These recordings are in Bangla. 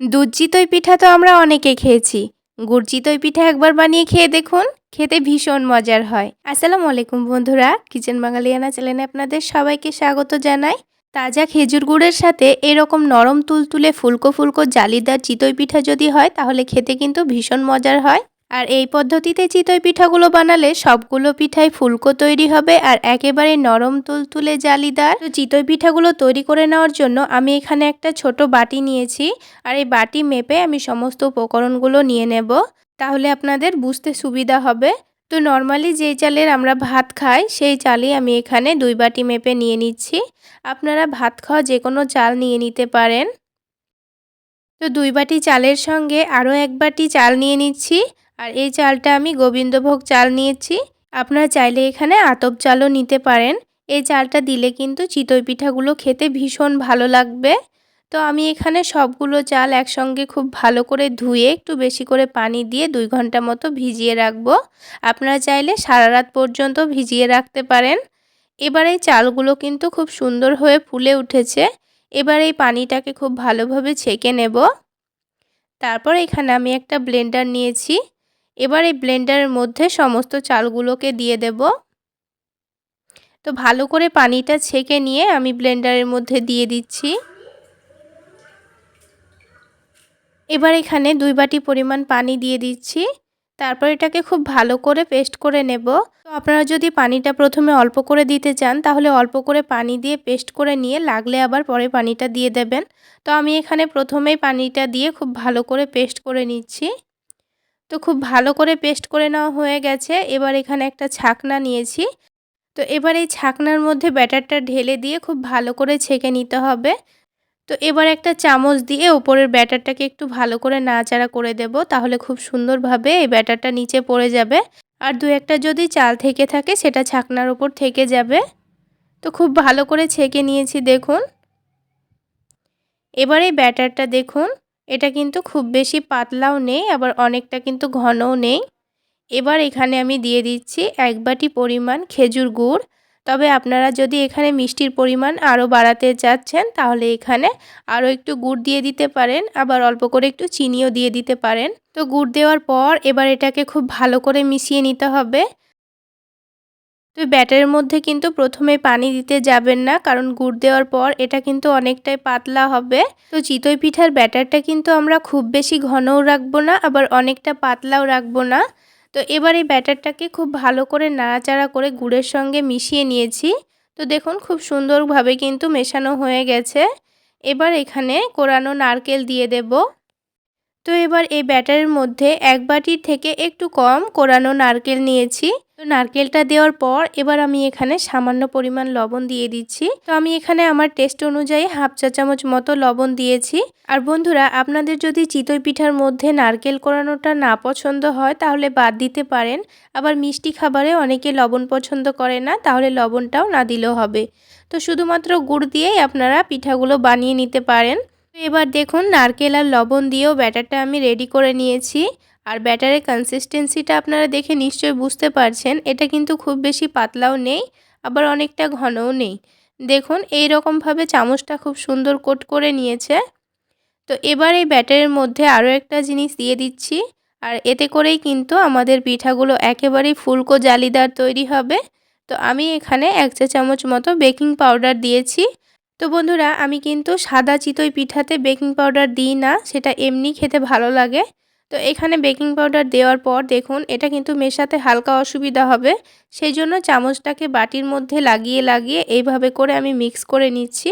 দুধ চিতই পিঠা তো আমরা অনেকে খেয়েছি। গুড় চিতই পিঠা একবার বানিয়ে খেয়ে দেখুন, খেতে ভীষণ মজার হয়। আসসালামু আলাইকুম বন্ধুরা, কিচেন বাঙালিয়ানা চ্যানেলে আপনাদের সবাইকে স্বাগত জানাই। তাজা খেজুর গুড়ের সাথে এরকম নরম তুলতুলে ফুলকো ফুলকো জালিদার চিতই পিঠা যদি হয়, তাহলে খেতে কিন্তু ভীষণ মজার হয়। আর এই পদ্ধতিতে চিতই পিঠাগুলো বানালে সবগুলো পিঠাই ফুলকো তৈরি হবে আর একেবারে নরম তুলতুলে জালিদার। তো চিতই পিঠাগুলো তৈরি করে নেওয়ার জন্য আমি এখানে একটা ছোট বাটি নিয়েছি আর এই বাটি মেপে আমি সমস্ত উপকরণগুলো নিয়ে নেব। তাহলে আপনাদের বুঝতে সুবিধা হবে। তো নর্মালি যেই চালের আমরা ভাত খাই, সেই চালই আমি এখানে দুই বাটি মেপে নিয়ে নিচ্ছি। আপনারা ভাত খাওয়া যে কোনো চাল নিয়ে নিতে পারেন। তো দুই বাটি চালের সঙ্গে আরও এক বাটি চাল নিয়ে নিচ্ছি। আর এই চালটা আমি গোবিন্দভোগ চাল নিয়েছি। আপনারা চাইলে এখানে আতপ চালও নিতে পারেন। এই চালটা দিলে কিন্তু চিতই পিঠাগুলো খেতে ভীষণ ভালো লাগবে। তো আমি এখানে সবগুলো চাল একসঙ্গে খুব ভালো করে ধুয়ে একটু বেশি করে পানি দিয়ে দুই ঘণ্টা মতো ভিজিয়ে রাখব। আপনারা চাইলে সারা রাত পর্যন্ত ভিজিয়ে রাখতে পারেন। এবার এই চালগুলো কিন্তু খুব সুন্দর হয়ে ফুলে উঠেছে। এবার এই পানিটাকে খুব ভালোভাবে ছেঁকে নেব। তারপর এখানে আমি একটা ব্লেন্ডার নিয়েছি। এবার এই ব্লেন্ডারের মধ্যে সমস্ত চালগুলোকে দিয়ে দেব। তো ভালো করে পানিটা ছেঁকে নিয়ে আমি ব্লেন্ডারের মধ্যে দিয়ে দিচ্ছি। এবার এখানে দুই বাটি পরিমাণ পানি দিয়ে দিচ্ছি। তারপর এটাকে খুব ভালো করে পেস্ট করে নেব। তো আপনারা যদি পানিটা প্রথমে অল্প করে দিতে চান, তাহলে অল্প করে পানি দিয়ে পেস্ট করে নিয়ে লাগলে আবার পরে পানিটা দিয়ে দেবেন। তো আমি এখানে প্রথমেই পানিটা দিয়ে খুব ভালো করে পেস্ট করে নিচ্ছি। তো খুব ভালো করে পেস্ট করে নেওয়া হয়ে গেছে। এবার এখানে একটা ছাকনা নিয়েছি। তো এবার এই ছাকনার মধ্যে ব্যাটারটা ঢেলে দিয়ে খুব ভালো করে ছেঁকে নিতে হবে। তো এবার একটা চামচ দিয়ে ওপরের ব্যাটারটাকে একটু ভালো করে নাড়াচাড়া করে দেব, তাহলে খুব সুন্দরভাবে এই ব্যাটারটা নিচে পড়ে যাবে। আর দু একটা যদি চাল থেকে থাকে, সেটা ছাকনার ওপর থেকে যাবে। তো খুব ভালো করে ছেঁকে নিয়েছি, দেখুন। এবার এই ব্যাটারটা দেখুন। এটা কিন্তু খুব বেশি পাতলাও নেই, আবার অনেকটা কিন্তু ঘনও নেই। এবার এখানে আমি দিয়ে দিচ্ছি এক বাটি পরিমাণ খেজুর গুড়। তবে আপনারা যদি এখানে মিষ্টির পরিমাণ আরও বাড়াতে চাচ্ছেন, তাহলে এখানে আরও একটু গুড় দিয়ে দিতে পারেন, আবার অল্প করে একটু চিনিও দিয়ে দিতে পারেন। তো গুড় দেওয়ার পর এবার এটাকে খুব ভালো করে মিশিয়ে নিতে হবে। তো ব্যাটারের মধ্যে কিন্তু প্রথমে পানি দিতে যাবেন না, কারণ গুড় দেওয়ার পর এটা কিন্তু অনেকটাই পাতলা হবে। তো চিতই পিঠার ব্যাটারটা কিন্তু আমরা খুব বেশি ঘনও রাখব না, আবার অনেকটা পাতলাও রাখব না। তো এবার এই ব্যাটারটাকে খুব ভালো করে নাড়াচাড়া করে গুড়ের সঙ্গে মিশিয়ে নিয়েছি। তো দেখুন খুব সুন্দরভাবে কিন্তু মেশানো হয়ে গেছে। এবার এখানে কোরানো নারকেল দিয়ে দেব। তো এবার এই ব্যাটারের মধ্যে এক বাটির থেকে একটু কম কোরানো নারকেল নিয়েছি। তো নারকেলটা দেওয়ার পর এবার আমি এখানে সামান্য পরিমাণ লবণ দিয়ে দিচ্ছি। তো আমি এখানে আমার টেস্ট অনুযায়ী হাফ চা চামচ মতো লবণ দিয়েছি। আর বন্ধুরা, আপনাদের যদি চিতই পিঠার মধ্যে নারকেল কোরানোটা না পছন্দ হয়, তাহলে বাদ দিতে পারেন। আবার মিষ্টি খাবারে অনেকে লবণ পছন্দ করে না, তাহলে লবণটাও না দিলেও হবে। তো শুধুমাত্র গুড় দিয়েই আপনারা পিঠাগুলো বানিয়ে নিতে পারেন। এবার দেখুন, নারকেল আর লবণ দিয়েও ব্যাটারটা আমি রেডি করে নিয়েছি। আর ব্যাটারের কনসিস্টেন্সিটা আপনারা দেখে নিশ্চয়ই বুঝতে পারছেন, এটা কিন্তু খুব বেশি পাতলাও নেই, আবার অনেকটা ঘনও নেই। দেখুন এই রকমভাবে চামচটা খুব সুন্দর কোট করে নিয়েছে। তো এবার এই ব্যাটারের মধ্যে আরও একটা জিনিস দিয়ে দিচ্ছি, আর এতে করেই কিন্তু আমাদের পিঠাগুলো একেবারেই ফুলকো জালিদার তৈরি হবে। তো আমি এখানে এক চা চামচ মতো বেকিং পাউডার দিয়েছি। তো বন্ধুরা, আমি কিন্তু সাদা চিতই পিঠাতে বেকিং পাউডার দিই না, সেটা এমনি খেতে ভালো লাগে। তো এখানে বেকিং পাউডার দেওয়ার পর দেখুন, এটা কিন্তু মেশাতে হালকা অসুবিধা হবে। সেই জন্য চামচটাকে বাটির মধ্যে লাগিয়ে লাগিয়ে এইভাবে করে আমি মিক্স করে নিচ্ছি।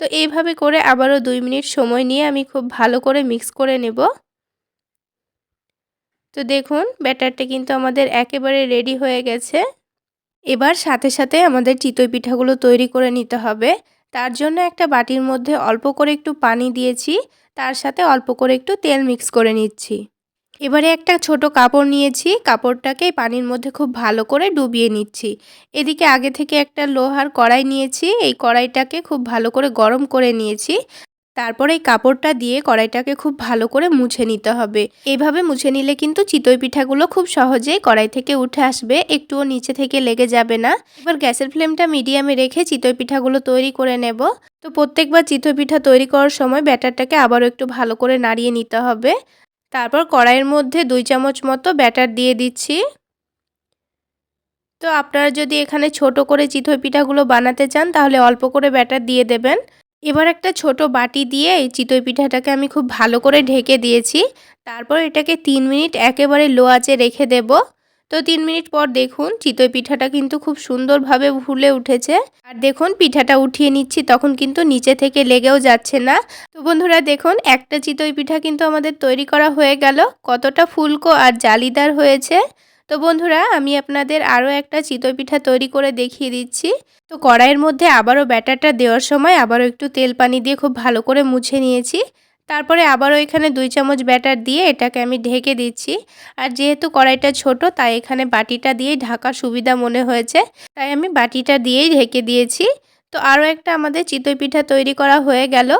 তো এইভাবে করে আবারও দুই মিনিট সময় নিয়ে আমি খুব ভালো করে মিক্স করে নেব। তো দেখুন, ব্যাটারটা কিন্তু আমাদের একেবারে রেডি হয়ে গেছে। এবার সাথে সাথে আমাদের চিতই পিঠাগুলো তৈরি করে নিতে হবে। তার জন্য একটা বাটির মধ্যে অল্প করে একটু পানি দিয়েছি, তার সাথে অল্প করে একটু তেল মিক্স করে নিচ্ছি। এবারে একটা ছোট কাপড় নিয়েছি, কাপড়টাকে পানির মধ্যে খুব ভালো করে ডুবিয়ে নিচ্ছি। এদিকে আগে থেকে একটা লোহার কড়াই নিয়েছি, এই কড়াইটাকে খুব ভালো করে গরম করে নিয়েছি। তারপর এই কাপড়টা দিয়ে কড়াইটাকে খুব ভালো করে মুছে নিতে হবে। এইভাবে মুছে নিলে কিন্তু চিতই পিঠাগুলো খুব সহজেই কড়াই থেকে উঠে আসবে, একটুও নিচে থেকে লেগে যাবে না। এবার গ্যাসের ফ্লেমটা মিডিয়ামে রেখে চিতই পিঠাগুলো তৈরি করে নেব। তো প্রত্যেকবার চিতই পিঠা তৈরি করার সময় ব্যাটারটাকে আবারও একটু ভালো করে নাড়িয়ে নিতে হবে। তারপর কড়াইয়ের মধ্যে দুই চামচ মতো ব্যাটার দিয়ে দিচ্ছি। তো আপনারা যদি এখানে ছোট করে চিতই পিঠাগুলো বানাতে চান, তাহলে অল্প করে ব্যাটার দিয়ে দেবেন। এবার একটা ছোট বাটি দিয়ে এই চিতই পিঠাটাকে আমি খুব ভালো করে ঢেকে দিয়েছি। তারপর এটাকে তিন মিনিট একেবারে লো আঁচে রেখে দেব। তো তিন মিনিট পর দেখুন, চিতই পিঠাটা কিন্তু খুব সুন্দরভাবে ফুলে উঠেছে। আর দেখুন, পিঠাটা উঠিয়ে নিচ্ছি, তখন কিন্তু নিচে থেকে লেগেও যাচ্ছে না। তো বন্ধুরা, দেখুন, একটা চিতই পিঠা কিন্তু আমাদের তৈরি করা হয়ে গেল। কতটা ফুলকো আর জালিদার হয়েছে। তো বন্ধুরা, আমি আপনাদের আরও একটা চিতই পিঠা তৈরি করে দেখিয়ে দিচ্ছি। তো কড়াইয়ের মধ্যে আবারও ব্যাটারটা দেওয়ার সময় আবারও একটু তেল পানি দিয়ে খুব ভালো করে মুছে নিয়েছি। তারপরে আবারও এখানে দুই চামচ ব্যাটার দিয়ে এটাকে আমি ঢেকে দিচ্ছি। আর যেহেতু কড়াইটা ছোট, তাই এখানে বাটিটা দিয়েই ঢাকা সুবিধা মনে হয়েছে। তাই আমি বাটিটা দিয়েই ঢেকে দিয়েছি। তো আরও একটা আমাদের চিতই পিঠা তৈরি করা হয়ে গেল।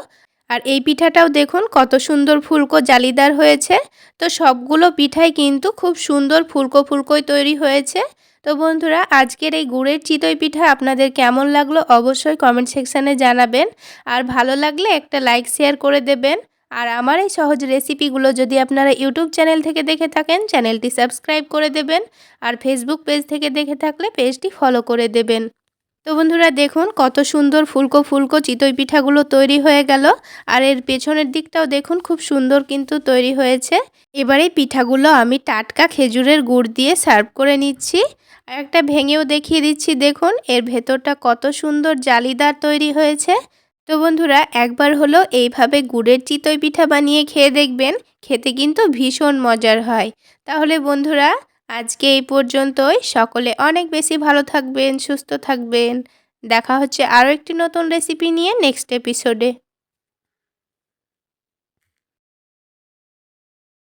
আর এই পিঠাটাও দেখুন, কত সুন্দর ফুলকো জালিদার হয়েছে। তো সবগুলো পিঠাই কিন্তু খুব সুন্দর ফুলকো ফুলকোই তৈরি হয়েছে। তো বন্ধুরা, আজকের এই গুড়ের চিতই পিঠা আপনাদের কেমন লাগল অবশ্যই কমেন্ট সেকশানে জানাবেন। আর ভালো লাগলে একটা লাইক শেয়ার করে দেবেন। আর আমার এই সহজ রেসিপিগুলো যদি আপনারা ইউটিউব চ্যানেল থেকে দেখে থাকেন, চ্যানেলটি সাবস্ক্রাইব করে দেবেন। আর ফেসবুক পেজ থেকে দেখে থাকলে পেজটি ফলো করে দেবেন। তো বন্ধুরা দেখুন, কত সুন্দর ফুলকো ফুলকো চিতই পিঠাগুলো তৈরি হয়ে গেল। আর এর পেছনের দিকটাও দেখুন, খুব সুন্দর কিন্তু তৈরি হয়েছে। এবারে পিঠাগুলো আমি টাটকা খেজুরের গুড় দিয়ে সার্ভ করে নিচ্ছি। আর একটা ভেঙেও দেখিয়ে দিচ্ছি, দেখুন, এর ভেতরটা কত সুন্দর জালিদার তৈরি হয়েছে। তো বন্ধুরা, একবার হলো এইভাবে গুড়ের চিতই পিঠা বানিয়ে খেয়ে দেখবেন, খেতে কিন্তু ভীষণ মজার হয়। তাহলে বন্ধুরা আজকে এই পর্যন্তই। সকলে অনেক বেশি ভালো থাকবেন, সুস্থ থাকবেন। দেখা হচ্ছে আরও একটি নতুন রেসিপি নিয়ে নেক্সট এপিসোডে